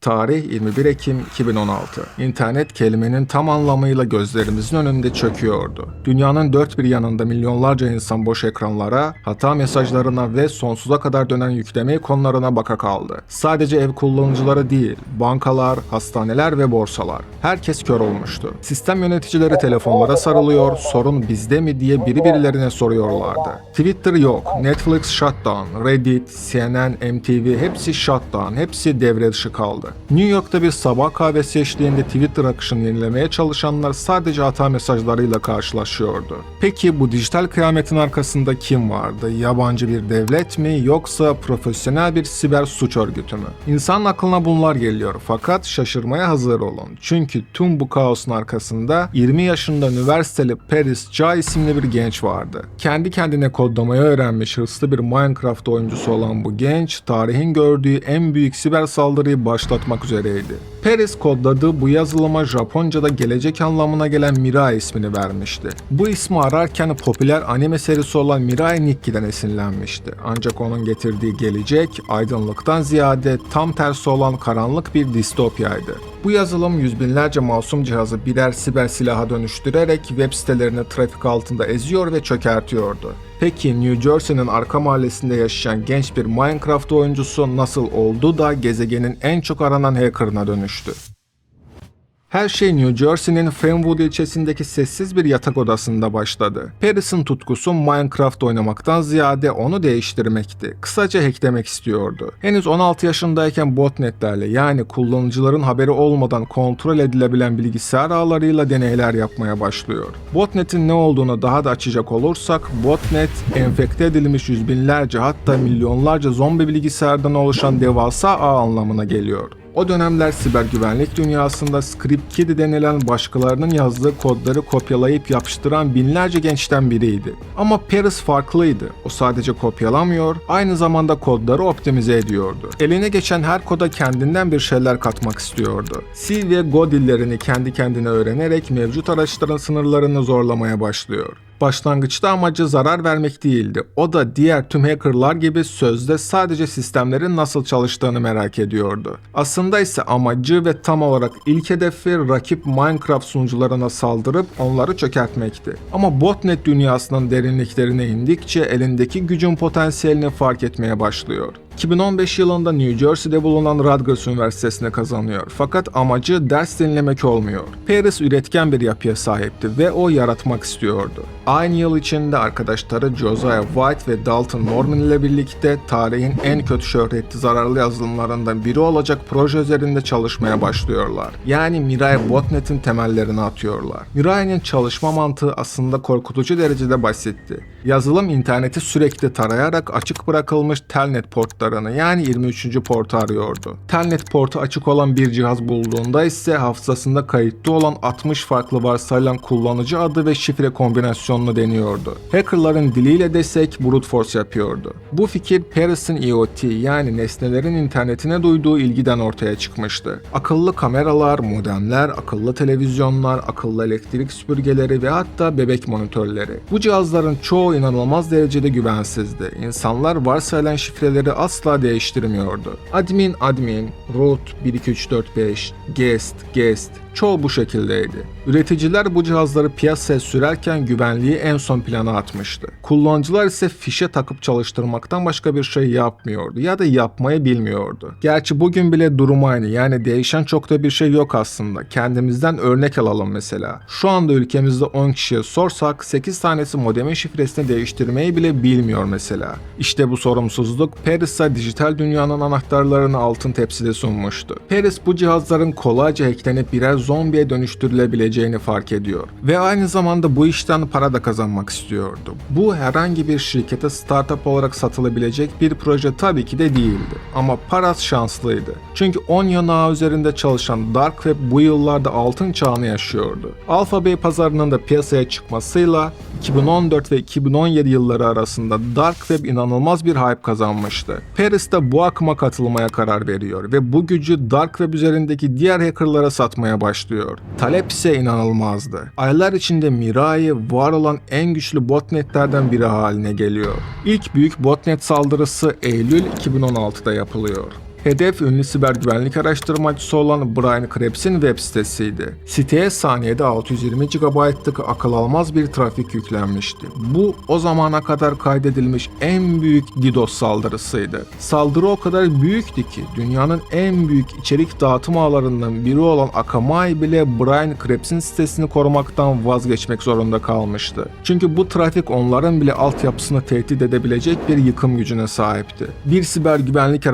Tarih 21 Ekim 2016. İnternet kelimenin tam anlamıyla gözlerimizin önünde çöküyordu. Dünyanın dört bir yanında milyonlarca insan boş ekranlara, hata mesajlarına ve sonsuza kadar dönen yükleme ikonlarına baka kaldı. Sadece ev kullanıcıları değil, bankalar, hastaneler ve borsalar. Herkes kör olmuştu. Sistem yöneticileri telefonlara sarılıyor, sorun bizde mi diye biri birilerine soruyorlardı. Twitter yok, Netflix shutdown, Reddit, CNN, MTV hepsi shutdown, hepsi devre dışı kaldı. New York'ta bir sabah kahvesi eşliğinde Twitter akışını yenilemeye çalışanlar sadece hata mesajlarıyla karşılaşıyordu. Peki bu dijital kıyametin arkasında kim vardı? Yabancı bir devlet mi yoksa profesyonel bir siber suç örgütü mü? İnsanın aklına bunlar geliyor fakat şaşırmaya hazır olun. Çünkü tüm bu kaosun arkasında 20 yaşında üniversiteli Paris Ca isimli bir genç vardı. Kendi kendine kodlamayı öğrenmiş hırslı bir Minecraft oyuncusu olan bu genç, tarihin gördüğü en büyük siber saldırıyı başlatmak üzereydi. Paris kodladığı bu yazılıma Japonca'da gelecek anlamına gelen Mirai ismini vermişti. Bu ismi ararken popüler anime serisi olan Mirai Nikki'den esinlenmişti. Ancak onun getirdiği gelecek, aydınlıktan ziyade tam tersi olan karanlık bir distopyaydı. Bu yazılım yüz binlerce masum cihazı birer siber silaha dönüştürerek web sitelerini trafik altında eziyor ve çökertiyordu. Peki New Jersey'nin arka mahallesinde yaşayan genç bir Minecraft oyuncusu nasıl oldu da gezegenin en çok aranan hacker'ına dönüştü? Her şey New Jersey'nin Fenwood ilçesindeki sessiz bir yatak odasında başladı. Paris'in tutkusu Minecraft oynamaktan ziyade onu değiştirmekti. Kısaca hacklemek istiyordu. Henüz 16 yaşındayken botnetlerle yani kullanıcıların haberi olmadan kontrol edilebilen bilgisayar ağlarıyla deneyler yapmaya başlıyor. Botnet'in ne olduğunu daha da açacak olursak, botnet enfekte edilmiş yüz binlerce hatta milyonlarca zombi bilgisayardan oluşan devasa ağ anlamına geliyor. O dönemler siber güvenlik dünyasında ScriptKid denilen başkalarının yazdığı kodları kopyalayıp yapıştıran binlerce gençten biriydi. Ama Paris farklıydı. O sadece kopyalamıyor, aynı zamanda kodları optimize ediyordu. Eline geçen her koda kendinden bir şeyler katmak istiyordu. C ve Go dillerini kendi kendine öğrenerek mevcut araçların sınırlarını zorlamaya başlıyor. Başlangıçta amacı zarar vermek değildi. O da diğer tüm hackerlar gibi sözde sadece sistemlerin nasıl çalıştığını merak ediyordu. Aslında ise amacı ve tam olarak ilk hedefi rakip Minecraft sunucularına saldırıp onları çökertmekti. Ama botnet dünyasının derinliklerine indikçe elindeki gücün potansiyelini fark etmeye başlıyor. 2015 yılında New Jersey'de bulunan Rutgers Üniversitesi'ne kazanıyor. Fakat amacı ders dinlemek olmuyor. Paris üretken bir yapıya sahipti ve o yaratmak istiyordu. Aynı yıl içinde arkadaşları Josiah White ve Dalton Norman ile birlikte tarihin en kötü şöhretli zararlı yazılımlarından biri olacak proje üzerinde çalışmaya başlıyorlar. Yani Mirai Botnet'in temellerini atıyorlar. Mirai'nin çalışma mantığı aslında korkutucu derecede basitti. Yazılım interneti sürekli tarayarak açık bırakılmış telnet portlarını yani 23. portu arıyordu. Telnet portu açık olan bir cihaz bulduğunda ise hafızasında kayıtlı olan 60 farklı varsayılan kullanıcı adı ve şifre kombinasyonunu deniyordu. Hackerların diliyle desek brute force yapıyordu. Bu fikir Paris'in IoT yani nesnelerin internetine duyduğu ilgiden ortaya çıkmıştı. Akıllı kameralar, modemler, akıllı televizyonlar, akıllı elektrik süpürgeleri ve hatta bebek monitörleri. Bu cihazların çoğu inanılmaz derecede güvensizdi. İnsanlar varsayılan şifreleri asla değiştirmiyordu. Admin admin, root 12345, guest guest çoğu bu şekildeydi. Üreticiler bu cihazları piyasaya sürerken güvenliği en son plana atmıştı. Kullanıcılar ise fişe takıp çalıştırmaktan başka bir şey yapmıyordu ya da yapmayı bilmiyordu. Gerçi bugün bile durum aynı yani değişen çok da bir şey yok aslında. Kendimizden örnek alalım mesela. Şu anda ülkemizde 10 kişiye sorsak 8 tanesi modemin şifresini değiştirmeyi bile bilmiyor mesela. İşte bu sorumsuzluk Paris'a dijital dünyanın anahtarlarını altın tepside sunmuştu. Paris bu cihazların kolayca hacklenip birer zombiye dönüştürülebileceğini fark ediyor. Ve aynı zamanda bu işten para da kazanmak istiyordu. Bu herhangi bir şirkete startup olarak satılabilecek bir proje tabii ki de değildi. Ama Paras şanslıydı. Çünkü Onion ağı üzerinde çalışan Dark Web bu yıllarda altın çağını yaşıyordu. Alphabet pazarının da piyasaya çıkmasıyla 2014 ve 2017 yılları arasında Dark Web inanılmaz bir hype kazanmıştı. Paris de bu akıma katılmaya karar veriyor ve bu gücü Dark Web üzerindeki diğer hackerlara satmaya başlıyor. Talep ise inanılmazdı. Aylar içinde Mirai var olan en güçlü botnetlerden biri haline geliyor. İlk büyük botnet saldırısı Eylül 2016'da yapılıyor. Hedef ünlü siber güvenlik araştırmacısı olan Brian Krebs'in web sitesiydi. Siteye saniyede 620 GB'lık akıl almaz bir trafik yüklenmişti. Bu o zamana kadar kaydedilmiş en büyük DDoS saldırısıydı. Saldırı o kadar büyüktü ki dünyanın en büyük içerik dağıtım ağlarından biri olan Akamai bile Brian Krebs'in sitesini korumaktan vazgeçmek zorunda kalmıştı. Çünkü bu trafik onların bile altyapısını tehdit edebilecek bir yıkım gücüne sahipti. Bir siber güvenlik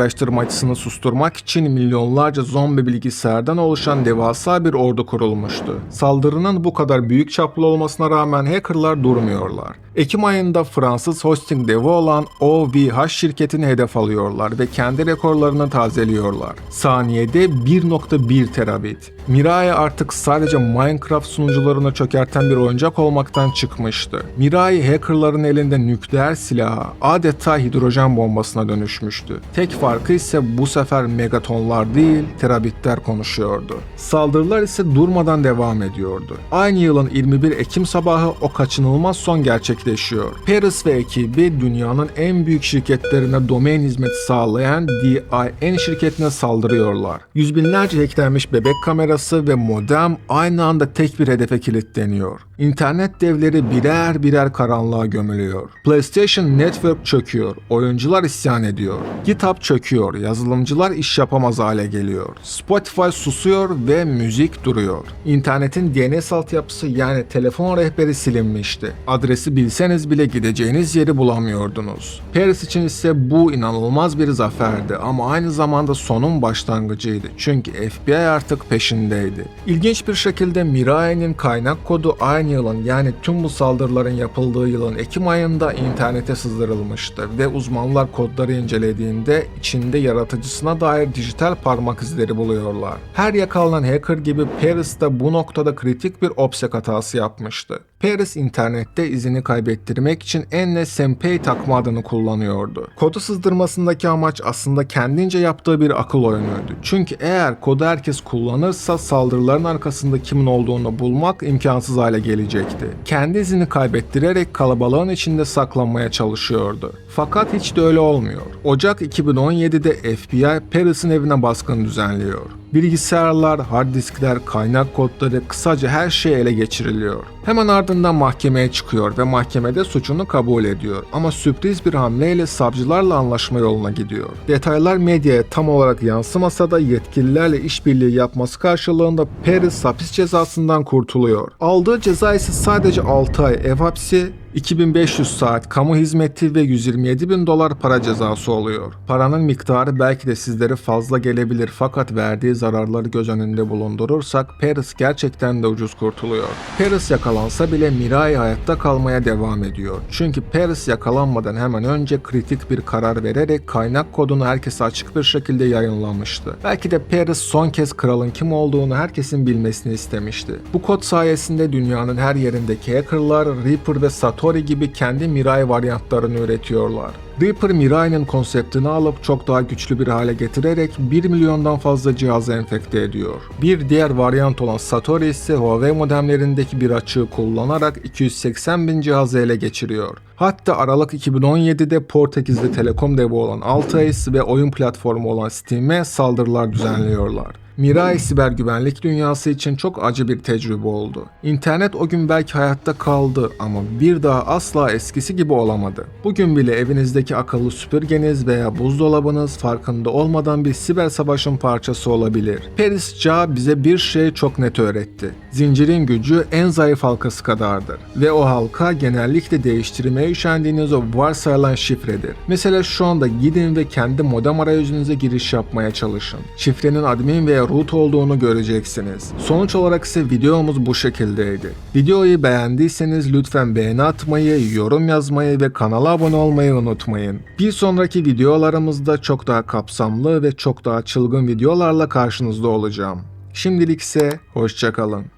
araştırmacısını susturmak için milyonlarca zombi bilgisayardan oluşan devasa bir ordu kurulmuştu. Saldırının bu kadar büyük çaplı olmasına rağmen hackerlar durmuyorlar. Ekim ayında Fransız hosting devi olan OVH şirketini hedef alıyorlar ve kendi rekorlarını tazeliyorlar. Saniyede 1.1 terabit. Mirai artık sadece Minecraft sunucularına çökerten bir oyuncak olmaktan çıkmıştı. Mirai hackerların elinde nükleer silaha adeta hidrojen bombasına dönüşmüştü. Tek farkı ise bu sefer megatonlar değil terabitler konuşuyordu. Saldırılar ise durmadan devam ediyordu. Aynı yılın 21 Ekim sabahı o kaçınılmaz son gerçekleşiyor. Paris ve ekibi dünyanın en büyük şirketlerine domain hizmeti sağlayan DIN şirketine saldırıyorlar. Yüz binlerce hacklenmiş bebek kamerası ve modem aynı anda tek bir hedefe kilitleniyor. İnternet devleri birer birer karanlığa gömülüyor. PlayStation Network çöküyor, oyuncular isyan ediyor. GitHub çöküyor, yazılımcılar iş yapamaz hale geliyor. Spotify susuyor ve müzik duruyor. İnternetin DNS altyapısı yani telefon rehberi silinmişti. Adresi bilseniz bile gideceğiniz yeri bulamıyordunuz. Paris için ise bu inanılmaz bir zaferdi ama aynı zamanda sonun başlangıcıydı. Çünkü FBI artık peşindeydi. İlginç bir şekilde Mirai'nin kaynak kodu aynı yılın yani tüm bu saldırıların yapıldığı yılın Ekim ayında internete sızdırılmıştı ve uzmanlar kodları incelediğinde içinde yaratıcısına dair dijital parmak izleri buluyorlar. Her yakalanan hacker gibi Paris de bu noktada kritik bir OPSEC hatası yapmıştı. Paris internette izini kaybettirmek için NSMPay takma adını kullanıyordu. Kodu sızdırmasındaki amaç aslında kendince yaptığı bir akıl oyunuydu. Çünkü eğer kodu herkes kullanırsa saldırıların arkasında kimin olduğunu bulmak imkansız hale gelecekti. Kendi izini kaybettirerek kalabalığın içinde saklanmaya çalışıyordu. Fakat hiç de öyle olmuyor. Ocak 2017'de FBI Paris'in evine baskın düzenliyor. Bilgisayarlar, hard diskler, kaynak kodları, kısaca her şey ele geçiriliyor. Hemen ardından mahkemeye çıkıyor ve mahkemede suçunu kabul ediyor. Ama sürpriz bir hamleyle savcılarla anlaşma yoluna gidiyor. Detaylar medyaya tam olarak yansımasa da yetkililerle işbirliği yapması karşılığında Paris hapis cezasından kurtuluyor. Aldığı ceza ise sadece 6 ay ev hapsi 2500 saat kamu hizmeti ve 127 bin dolar para cezası oluyor. Paranın miktarı belki de sizlere fazla gelebilir fakat verdiği zararları göz önünde bulundurursak Paris gerçekten de ucuz kurtuluyor. Paris yakalansa bile Mirai hayatta kalmaya devam ediyor. Çünkü Paris yakalanmadan hemen önce kritik bir karar vererek kaynak kodunu herkese açık bir şekilde yayınlamıştı. Belki de Paris son kez kralın kim olduğunu herkesin bilmesini istemişti. Bu kod sayesinde dünyanın her yerindeki hackerlar Reaper ve Satoshi gibi kendi Mirai varyantlarını üretiyorlar. Reaper Mirai'nin konseptini alıp çok daha güçlü bir hale getirerek 1 milyondan fazla cihazı enfekte ediyor. Bir diğer varyant olan Satori ise Huawei modemlerindeki bir açığı kullanarak 280 bin cihazı ele geçiriyor. Hatta Aralık 2017'de Portekiz'de telekom devi olan Altaïs ve oyun platformu olan Steam'e saldırılar düzenliyorlar. Mirai siber güvenlik dünyası için çok acı bir tecrübe oldu. İnternet o gün belki hayatta kaldı ama bir daha asla eskisi gibi olamadı. Bugün bile evinizdeki akıllı süpürgeniz veya buzdolabınız farkında olmadan bir siber savaşın parçası olabilir. Paris Çağ bize bir şey çok net öğretti. Zincirin gücü en zayıf halkası kadardır. Ve o halka genellikle değiştirmeye üşendiğiniz o varsayılan şifredir. Mesela şu anda gidin ve kendi modem arayüzünüze giriş yapmaya çalışın. Şifrenin admin veya root olduğunu göreceksiniz. Sonuç olarak ise videomuz bu şekildeydi. Videoyu beğendiyseniz lütfen beğeni atmayı, yorum yazmayı ve kanala abone olmayı unutmayın. Bir sonraki videolarımızda çok daha kapsamlı ve çok daha çılgın videolarla karşınızda olacağım. Şimdilik ise hoşçakalın.